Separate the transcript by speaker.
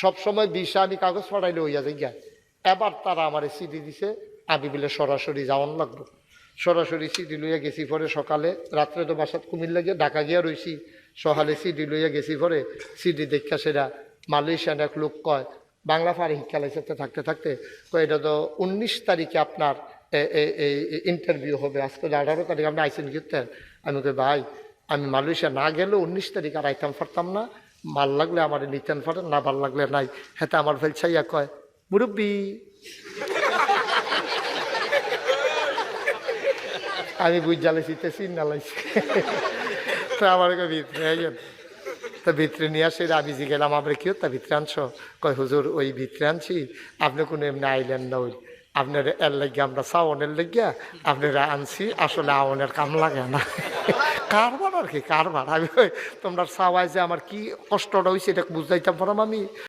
Speaker 1: সবসময় বিষা আমি কাগজ পাঠাইলে হইয়া যাই গা এবার তারা আমার সিডি দিছে, আমি বলে সরাসরি যাওয়ান লাগবো। সরাসরি সিডি লইয়া গেছি পরে সকালে, রাত্রে তো বাসাত কুমির গিয়ে ঢাকা গিয়া রইছি। সকালে সিডি লইয়া গেছি পরে সিডি দেখা সেরা মালয়েশিয়ান এক লোক কয়, বাংলা ফারে শিক্ষা লাইসেন্সে থাকতে থাকতে কয়, এটা তো উনিশ তারিখে আপনার এই ইন্টারভিউ হবে। আজকে আঠারো তারিখ আপনি আইসেন গিয়েছেন আমি কই, ভাই, আমি মালয়েশিয়া না গেলেও উনিশ তারিখ আর আইতাম পারতাম না। ভালো লাগলে আমার নিতেন পারেন, না ভালো লাগলে নাই। হেতে আমার ফেলছাইয়া কয়, মুরব্বী। আমি বুঝ জ্বালাইছি তে চিন নালাইছি তো আমার ভিতরে তা ভিতরে নিয়ে আসে আমি যে গেলাম আমরা কেউ তা ভিতরে আনছো? কয়, হুজুর, ওই ভিতরে আনছি। আপনি কোনো এমনি আইলেন না ওই। আপনার এর লাগিয়া আমরা সাওনের লাগিয়া আপনারা আনছি, আসলে আওনের কাম লাগে না। কারবার আর কি, কারবার। আমি তোমরা চাওয়াই যে আমার কি কষ্টটা হয়েছে এটা বুঝাইতাম পারাম আমি।